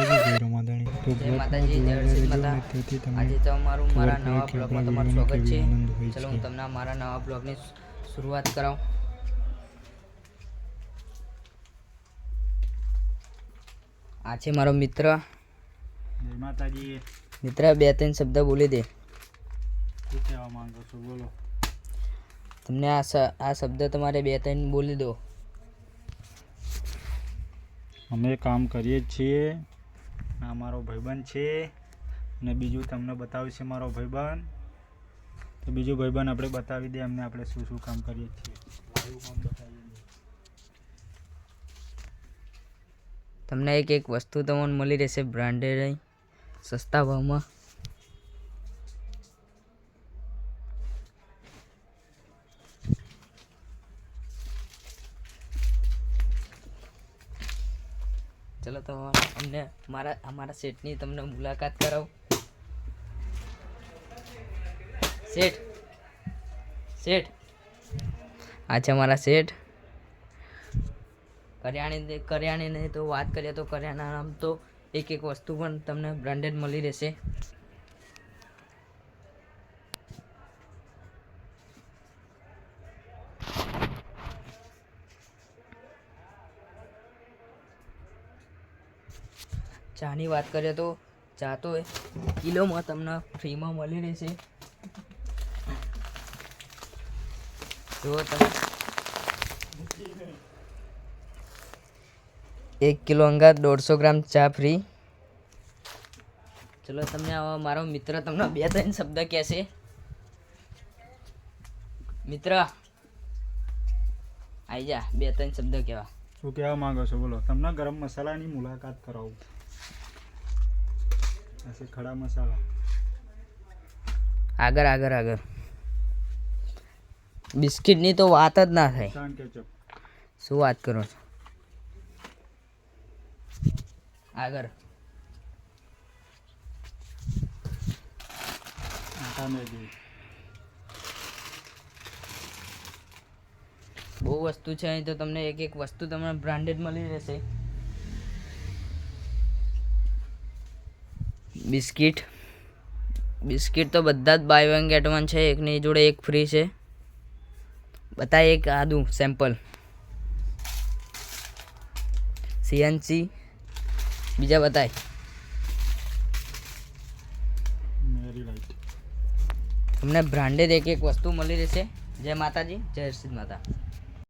જય માતાજી જય શ્રી માતા આજે તો અમારું મારા નવા બ્લોગમાં તમારું સ્વાગત છે ચલો હું તમને મારા નવા બ્લોગની શરૂઆત કરાવું આ છે મારો મિત્ર. માતાજી મિત્ર બે ત્રણ શબ્દ બોલી દે. શું કહેવા માંગો છો? બોલો. તમને આ આ શબ્દ તમારે બે ત્રણ બોલી દો. અમે કામ કરીએ છીએ. આ મારો ભાઈબંધ છે. અને બીજું તમને બતાવશે મારો ભાઈબંધ. તો બીજું ભાઈબંધ આપણે બતાવી દે અમને આપણે શું શું કામ કરીએ છીએ. તમને એક એક વસ્તુ તમને મળી રહેશે બ્રાન્ડેડ સસ્તા ભાવમાં ચલો તો અમને મારા અમારા શેઠની તમને મુલાકાત કરાવ. સેઠ શેઠ. આ છે અમારા શેઠ. કરિયાણી કરિયાણીની તો વાત કરીએ તો કરિયાણા આમ તો એક એક વસ્તુ પણ તમને બ્રાન્ડેડ મળી રહેશે. ચાની વાત કરીએ તો ચા તો કિલોમાં તમને ફ્રીમાં મળી રહેશે. જો તમે. એક કિલો અંગાર દોઢસો ગ્રામ ચા ફ્રી ચલો તમને મારો મિત્ર તમને બે ત્રણ શબ્દ કહેશે મિત્ર આઈ જા બે ત્રણ શબ્દ કહેવા. શું કહેવા માંગો છો? બોલો. તમને ગરમ મસાલાની મુલાકાત કરાવું. આ ખડા મસાલા. આગળ આગળ આગળ. બિસ્કિટની તો વાત જ ના થાય. શું વાત કરો છો? આગળ. બહુ વસ્તુ છે અહીં તો તમને એક એક વસ્તુ તમને બ્રાન્ડેડ મળી રહેશે. બિસ્કિટ. બિસ્કિટ તો બધા જ બાય વન ગેટ વન છે એકની જોડે એક ફ્રી છે. બતાય એક આદું સેમ્પલ સીએનસી બીજા બતાય. તમને બ્રાન્ડેડ એક એક વસ્તુ મળી રહેશે. જય માતાજી જય શ્રી માતા.